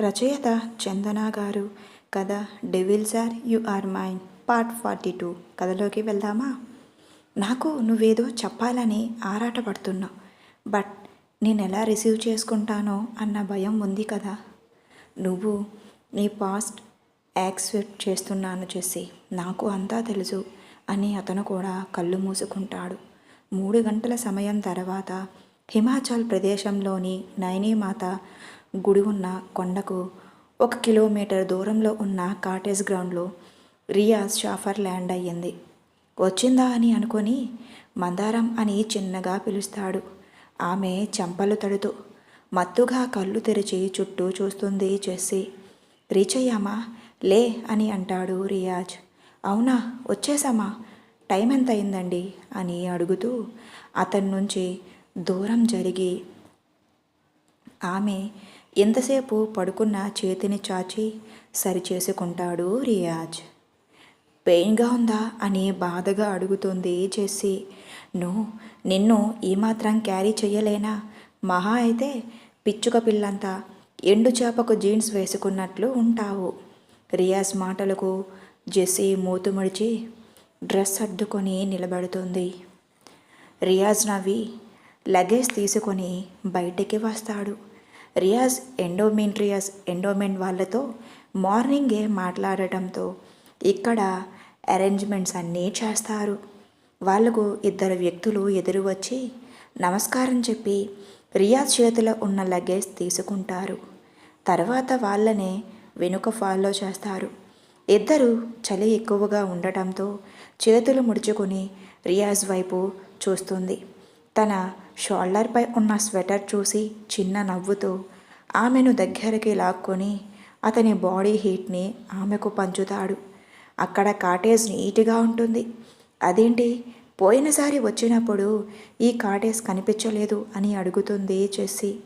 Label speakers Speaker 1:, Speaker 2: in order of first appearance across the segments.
Speaker 1: రచయిత చందన గారు. కథ devil sir you are mine part forty two కథలోకి వెళ్దామా? నాకు నువ్వేదో చెప్పాలని ఆరాటపడుతున్నావు బట్ నేను ఎలా రిసీవ్ చేసుకుంటానో అన్న భయం ఉంది కదా. నువ్వు నీ పాస్ట్ యాక్సెప్ట్ చేస్తున్నాను చేసి నాకు అంతా తెలుసు అని అతను కూడా కళ్ళు మూసుకుంటాడు. మూడు గంటల సమయం తర్వాత హిమాచల్ ప్రదేశంలోని నైనీమాత గుడి ఉన్న కొండకు ఒక కిలోమీటర్ దూరంలో ఉన్న కాటేజ్ గ్రౌండ్లో రియాజ్ షాఫర్ ల్యాండ్ అయ్యింది. వచ్చిందా అని అనుకొని మందారం అని చిన్నగా పిలుస్తాడు. ఆమె చెంపలు తడుతూ మత్తుగా కళ్ళు తెరిచి చుట్టూ చూస్తుంది చేసి రీచ్ అయ్యామా లే అని అంటాడు రియాజ్. అవునా? వచ్చేసామా టైం ఎంత అయిందండి అని అడుగుతూ అతని నుంచి దూరం జరిగి ఆమె ఎంతసేపు పడుకున్న చేతిని చాచి సరిచేసుకుంటాడు రియాజ్. పెయిన్గా ఉందా? అని బాధగా అడుగుతుంది జెస్సీ. నో నిన్ను ఏమాత్రం క్యారీ చెయ్యలేనా? మహా అయితే పిచ్చుక పిల్లంతా ఎండు చేపకు జీన్స్ వేసుకున్నట్లు ఉంటావు. రియాజ్ మాటలకు జెస్సీ మూతుముడిచి డ్రెస్ అడ్డుకొని నిలబడుతుంది. రియాజ్ నవ్వి లగేజ్ తీసుకొని బయటికి వస్తాడు. రియాజ్ ఎండోమెంట్రియాస్ ఎండోమెంట్ వాళ్ళతో మార్నింగే మాట్లాడటంతో ఇక్కడ అరేంజ్మెంట్స్ అన్నీ చేస్తారు. వాళ్ళకు ఇద్దరు వ్యక్తులు ఎదురు వచ్చి నమస్కారం చెప్పి రియాజ్ చేతిలో ఉన్న లగేజ్ తీసుకుంటారు. తర్వాత వాళ్ళనే వెనుక ఫాలో చేస్తారు. ఇద్దరు చలి ఎక్కువగా ఉండటంతో చేతులు ముడుచుకొని రియాజ్ వైపు చూస్తుంది. తన షోల్డర్పై ఉన్న స్వెటర్ చూసి చిన్న నవ్వుతూ ఆమెను దగ్గరికి లాక్కొని అతని బాడీ హీట్ని ఆమెకు పంచుతాడు. అక్కడ కాటేజ్ నీట్గా ఉంటుంది. అదేంటి? పోయినసారి వచ్చినప్పుడు ఈ కాటేజ్ కనిపించలేదు అని అడుగుతుంది జెస్సీ.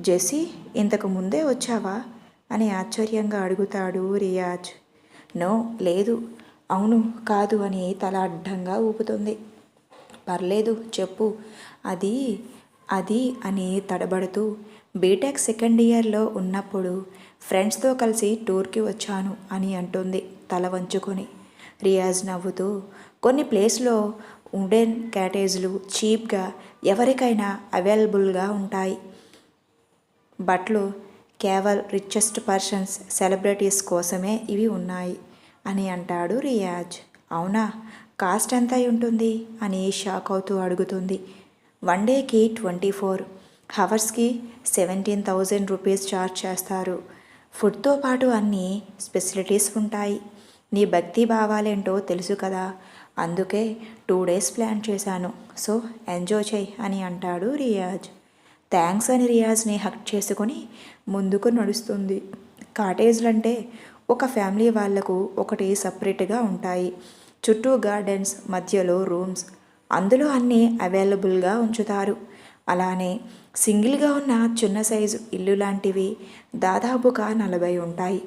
Speaker 1: జెస్సీ ఇంతకు ముందే వచ్చావా? అని ఆశ్చర్యంగా అడుగుతాడు రియాజ్. నో లేదు. అవును కాదు అని తల అడ్డంగా ఊపుతుంది. పర్లేదు చెప్పు. అది అది అని తడబడుతూ బీటెక్ సెకండ్ ఇయర్లో ఉన్నప్పుడు ఫ్రెండ్స్తో కలిసి టూర్కి వచ్చాను అని అంటుంది తల వంచుకొని. రియాజ్ నవ్వుతూ కొన్ని ప్లేస్లో ఉడెన్ క్యాటేజ్లు చీప్గా ఎవరికైనా అవైలబుల్గా ఉంటాయి. బట్లు కేవల్ రిచెస్ట్ పర్సన్స్ సెలబ్రిటీస్ కోసమే ఇవి ఉన్నాయి అని అంటాడు రియాజ్. అవునా? కాస్ట్ ఎంత అయి ఉంటుంది? అని షాక్ అవుతూ అడుగుతుంది. వన్ డేకి ట్వంటీ ఫోర్ హవర్స్కి సెవెంటీన్ థౌజండ్ రూపీస్ ఛార్జ్ చేస్తారు. ఫుడ్తో పాటు అన్ని స్పెసిలిటీస్ ఉంటాయి. నీ భక్తి భావాలేంటో తెలుసు కదా. అందుకే టూ డేస్ ప్లాన్ చేశాను. సో ఎంజాయ్ చేయి అని అంటాడు రియాజ్. థ్యాంక్స్ అని రియాజ్ని హక్ చేసుకొని ముందుకు నడుస్తుంది. కాటేజ్లంటే ఒక ఫ్యామిలీ వాళ్ళకు ఒకటి సపరేట్గా ఉంటాయి. చుట్టూ గార్డెన్స్ మధ్యలో రూమ్స్. అందులో అన్నీ అవైలబుల్గా ఉంచుతారు. అలానే సింగిల్గా ఉన్న చిన్న సైజు ఇల్లు లాంటివి దాదాపుగా నలభై ఉంటాయి.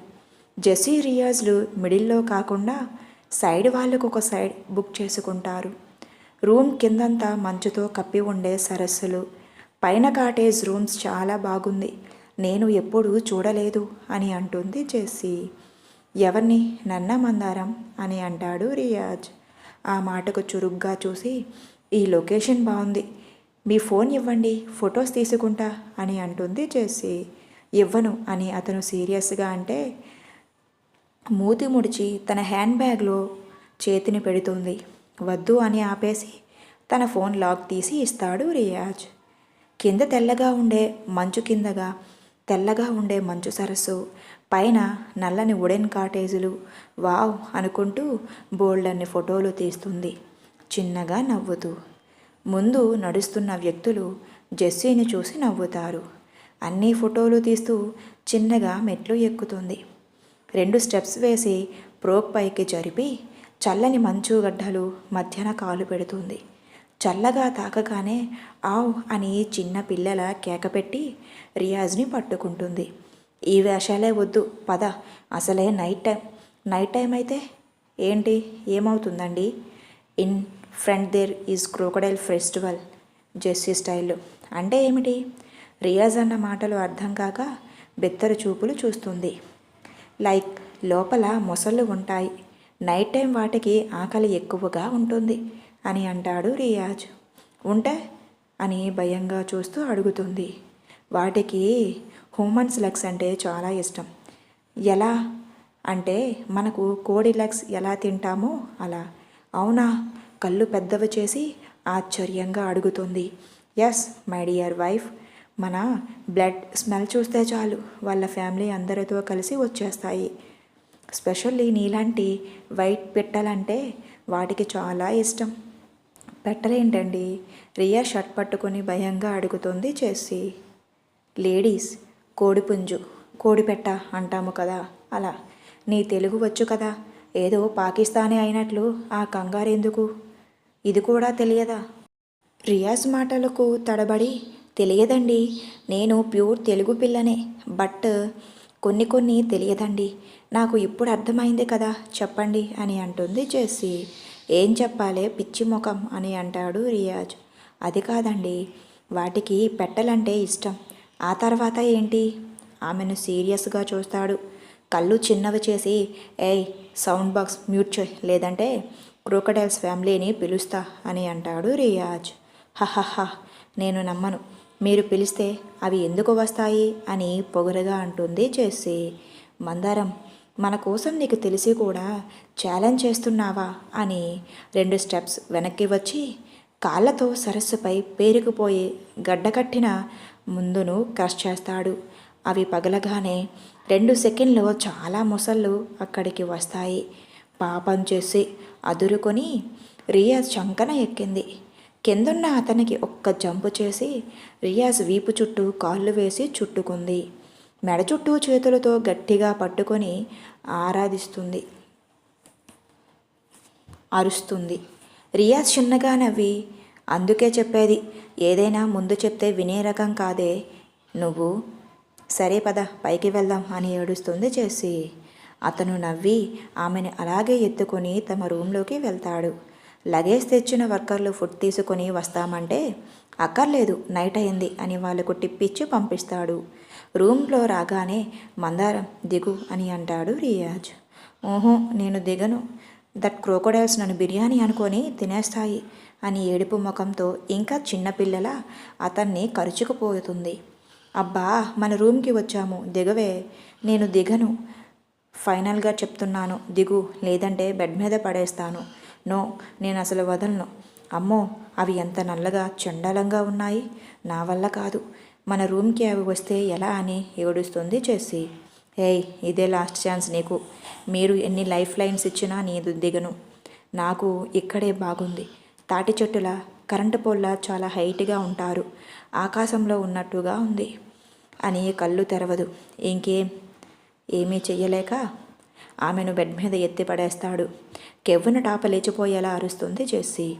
Speaker 1: జెసీ రియాజ్లు మిడిల్లో కాకుండా సైడ్ వాళ్ళకు ఒక సైడ్ బుక్ చేసుకుంటారు. రూమ్ కిందంతా మంచుతో కప్పి ఉండే సరస్సులు. పైన కాటేజ్ రూమ్స్ చాలా బాగుంది. నేను ఎప్పుడూ చూడలేదు అని అంటుంది జెస్సీ. ఎవరిని? నన్న మందారం అని అంటాడు రియాజ్. ఆ మాటకు చురుగ్గా చూసి ఈ లొకేషన్ బాగుంది మీ ఫోన్ ఇవ్వండి ఫొటోస్ తీసుకుంటా అని అంటుంది చేసి ఇవ్వను అని అతను సీరియస్గా అంటే మూతి ముడిచి తన హ్యాండ్ బ్యాగ్లో చేతిని పెడుతుంది. వద్దు అని ఆపేసి తన ఫోన్ లాక్ తీసి ఇస్తాడు రియాజ్. కింద తెల్లగా ఉండే మంచు కిందగా తెల్లగా ఉండే మంచు సరస్సు పైన నల్లని వుడెన్ కాటేజులు వావ్ అనుకుంటూ బోల్డన్ని ఫోటోలు తీస్తుంది. చిన్నగా నవ్వుతూ. ముందు నడుస్తున్న వ్యక్తులు జెస్సీని చూసి నవ్వుతారు. అన్ని ఫోటోలు తీస్తూ చిన్నగా మెట్లు ఎక్కుతుంది. రెండు స్టెప్స్ వేసి ప్రోక్ పైకి జరిపి చల్లని మంచు గడ్డలు మధ్యన కాలు పెడుతుంది. చల్లగా తాకగానే ఆవ్ అని చిన్న పిల్లల కేకపెట్టి రియాజ్ని పట్టుకుంటుంది. ఈ వేషాలే వద్దు. పద. అసలే నైట్ టైం నైట్ టైం అయితే ఏంటి? ఏమవుతుందండి? In front there is crocodile festival Jessie style అంటే ఏమిటి? రియాజ్ అన్న మాటలు అర్థం కాక బెత్తరు చూపులు చూస్తుంది. లైక్ లోపల మొసళ్ళు ఉంటాయి. నైట్ టైం వాటికి ఆకలి ఎక్కువగా ఉంటుంది అని అంటాడు రియాజ్. ఉంటే అని భయంగా చూస్తూ అడుగుతుంది. వాటికి హ్యూమన్స్ లెగ్స్ అంటే చాలా ఇష్టం. ఎలా అంటే మనకు కోడి లెగ్స్ ఎలా తింటామో అలా. అవునా? కళ్ళు పెద్దవి చేసి ఆశ్చర్యంగా అడుగుతుంది. ఎస్ మై డియర్ వైఫ్ మన బ్లడ్ స్మెల్ చూస్తే చాలు. వాళ్ళ ఫ్యామిలీ అందరితో కలిసి వచ్చేస్తాయి. స్పెషల్లీ నీలాంటి వైట్ పెట్టలంటే వాటికి చాలా ఇష్టం. పెట్టలేంటండి? రియా షర్ట్ పట్టుకొని భయంగా అడుగుతుంది చేసి. లేడీస్ కోడిపుంజు కోడిపెట్ట అంటాము కదా అలా. నీ తెలుగు వచ్చు కదా ఏదో పాకిస్తానీ అయినట్లు ఆ కంగారెందుకు? ఇది కూడా తెలియదా? రియాజ్ మాటలకు తడబడి తెలియదండి నేను ప్యూర్ తెలుగు పిల్లనే బట్ కొన్ని కొన్ని తెలియదండి. నాకు ఇప్పుడు అర్థమైంది కదా చెప్పండి అని అంటుంది జెస్సీ. ఏం చెప్పాలే పిచ్చి ముఖం అని అంటాడు రియాజ్. అది కాదండి వాటికి పెట్టలంటే ఇష్టం. ఆ తర్వాత ఏంటి? ఆమెను సీరియస్గా చూస్తాడు. కళ్ళు చిన్నవి చేసి ఏయ్ సౌండ్ బాక్స్ మ్యూట్ చేయి లేదంటే క్రోకడైల్స్ ఫ్యామిలీని పిలుస్తా అని అంటాడు రియాజ్. హహహ నేను నమ్మను. మీరు పిలిస్తే అవి ఎందుకు వస్తాయి? అని పొగరుగా అంటుంది చేసి మందారం మన కోసం నీకు తెలిసి కూడా ఛాలెంజ్ చేస్తున్నావా? అని రెండు స్టెప్స్ వెనక్కి వచ్చి కాళ్ళతో సరస్సుపై పేరుకుపోయి గడ్డకట్టిన ముందును క్రష్ చేస్తాడు. అవి పగలగానే రెండు సెకండ్లో చాలా మొసళ్ళు అక్కడికి వస్తాయి. పాపం చేసి అదురుకొని రియాజ్ చంకన ఎక్కింది. కిందున్న అతనికి ఒక్క జంపు చేసి రియాజ్ వీపు చుట్టూ కాళ్ళు వేసి చుట్టుకుంది. మెడ చుట్టూ చేతులతో గట్టిగా పట్టుకొని ఆరాధిస్తుంది. అరుస్తుంది. రియాజ్ చిన్నగా నవ్వి అందుకే చెప్పేది. ఏదైనా ముందు చెప్తే వినే రకం కాదే. నువ్వు సరే పద పైకి వెళ్దాం అని ఏడుస్తుంది చేసి. అతను నవ్వి ఆమెను అలాగే ఎత్తుకొని తమ రూమ్లోకి వెళ్తాడు. లగేజ్ తెచ్చిన వర్కర్లు ఫుడ్ తీసుకొని వస్తామంటే అక్కర్లేదు నైట్ అయింది అని వాళ్ళకు టిప్పిచ్చి పంపిస్తాడు. రూమ్లో రాగానే మందారం దిగు అని అంటాడు రియాజ్. ఓహో నేను దిగను. దట్ క్రోకోడైల్స్ నన్ను బిర్యానీ అనుకొని తినేస్తాయి. అని ఏడుపు ముఖంతో ఇంకా చిన్నపిల్లల అతన్ని కరుచుకుపోతుంది. అబ్బా మన రూమ్కి వచ్చాము. దిగవే. నేను దిగను. ఫైనల్గా చెప్తున్నాను. దిగు. లేదంటే బెడ్ మీద పడేస్తాను. నో నేను అసలు వదలను. అమ్మో అవి ఎంత నల్లగా చండాలంగా ఉన్నాయి. నా వల్ల కాదు. మన రూమ్కి అవి వస్తే ఎలా అని ఏడుస్తుంది చేసి. ఏయ్ ఇదే లాస్ట్ ఛాన్స్ నీకు. మీరు ఎన్ని లైఫ్ లైన్స్ ఇచ్చినా నీదు దిగను. నాకు ఇక్కడే బాగుంది. తాటి చెట్టుల కరెంటు పోల్లా చాలా హైట్గా ఉంటారు. ఆకాశంలో ఉన్నట్టుగా ఉంది. అని కళ్ళు తెరవదు. ఇంకేం ఏమీ చెయ్యలేక ఆమెను బెడ్ మీద ఎత్తి పడేస్తాడు. కెవ్వున టాప లేచిపోయేలా అరుస్తుంది చేసి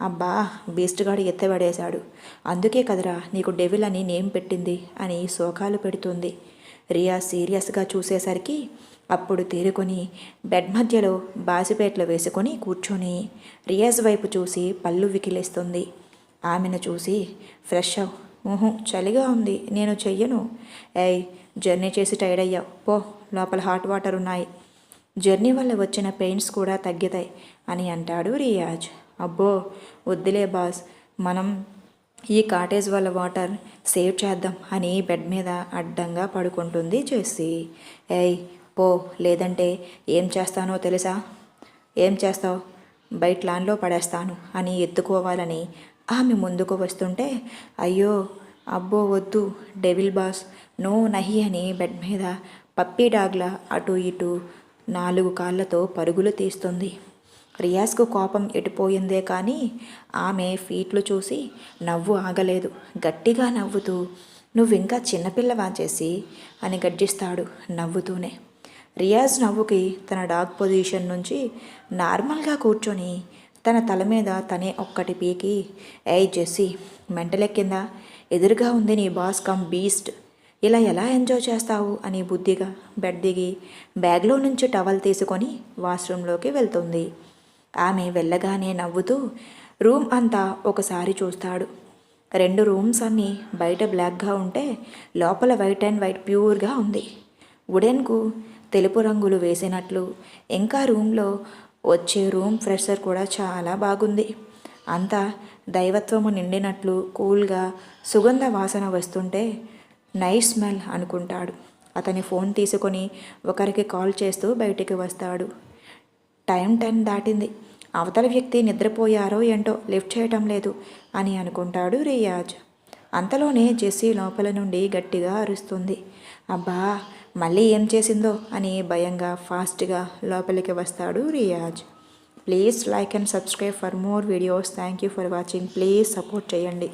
Speaker 1: అబ్బా బీస్ట్గాడు ఎత్తబడేశాడు. అందుకే కదరా నీకు డెవిల్ అని నేమ్ పెట్టింది అని శోకాలు పెడుతుంది. రియా సీరియస్గా చూసేసరికి అప్పుడు తేరుకొని బెడ్ మధ్యలో బాసిపేట్లు వేసుకొని కూర్చొని రియాజ్ వైపు చూసి పళ్ళు వికిలేస్తుంది. ఆమెను చూసి ఫ్రెష్ అవ్. ఊహు చలిగా ఉంది. నేను చెయ్యను. ఏయ్ జర్నీ చేసి టైర్డ్ అయ్యావు. పో లోపల హాట్ వాటర్ ఉన్నాయి. జర్నీ వల్ల వచ్చిన పెయిన్స్ కూడా తగ్గుతాయి అని అంటాడు రియాజ్. అబ్బో వద్దులే బాస్. మనం ఈ కాటేజ్ వల్ల వాటర్ సేవ్ చేద్దాం అని బెడ్ మీద అడ్డంగా పడుకుంటుంది చేసి ఏయ్ పో లేదంటే ఏం చేస్తానో తెలుసా? ఏం చేస్తావు? బయట లాన్లో పడేస్తాను అని ఎత్తుకోవాలని ఆమె ముందుకు వస్తుంటే అయ్యో అబ్బో వద్దు డెవిల్ బాస్ నో నహి అని బెడ్ మీద పప్పీ డాగ్లా అటు ఇటు నాలుగు కాళ్ళతో పరుగులు తీస్తుంది. రియాజ్కు కోపం ఎటుపోయిందే కానీ ఆమె ఫీట్లు చూసి నవ్వు ఆగలేదు. గట్టిగా నవ్వుతూ నువ్వింకా చిన్నపిల్లవా చేసి అని గర్జిస్తాడు నవ్వుతూనే. రియాజ్ నవ్వుకి తన డాగ్ పొజిషన్ నుంచి నార్మల్గా కూర్చొని తన తల మీద తనే ఒక్కటి పీకి ఏయ్ జెస్సీ మెంటలెక్కిందా? ఎదురుగా ఉంది నీ బాస్ కమ్ బీస్ట్. ఇలా ఎలా ఎంజాయ్ చేస్తావు? అని బుద్ధిగా బెడ్ దిగి బ్యాగ్లో నుంచి టవల్ తీసుకొని వాష్రూమ్లోకి వెళ్తుంది. ఆమె వెళ్ళగానే నవ్వుతూ రూమ్ అంతా ఒకసారి చూస్తాడు. రెండు రూమ్స్ అన్నీ బయట బ్లాక్గా ఉంటే లోపల వైట్ అండ్ వైట్ ప్యూర్గా ఉంది. వుడెన్కు తెలుపు రంగులు వేసినట్లు. ఇంకా రూమ్లో వచ్చే రూమ్ ఫ్రెషర్ కూడా చాలా బాగుంది. అంతా దైవత్వము నిండినట్లు కూల్గా సుగంధ వాసన వస్తుంటే నైట్ స్మెల్ అనుకుంటాడు. అతని ఫోన్ తీసుకొని ఒకరికి కాల్ చేస్తూ బయటికి వస్తాడు. టైం టెన్ దాటింది. అవతల వ్యక్తి నిద్రపోయారో ఏంటో లిఫ్ట్ చేయటం లేదు అని అనుకుంటాడు రియాజ్. అంతలోనే జెస్సీ లోపల నుండి గట్టిగా అరుస్తుంది. అబ్బా మళ్ళీ ఏం చేసిందో అని భయంగా ఫాస్ట్గా లోపలికి వస్తాడు Riyaz. Please like and subscribe for more videos. Thank you for watching. Please support చేయండి.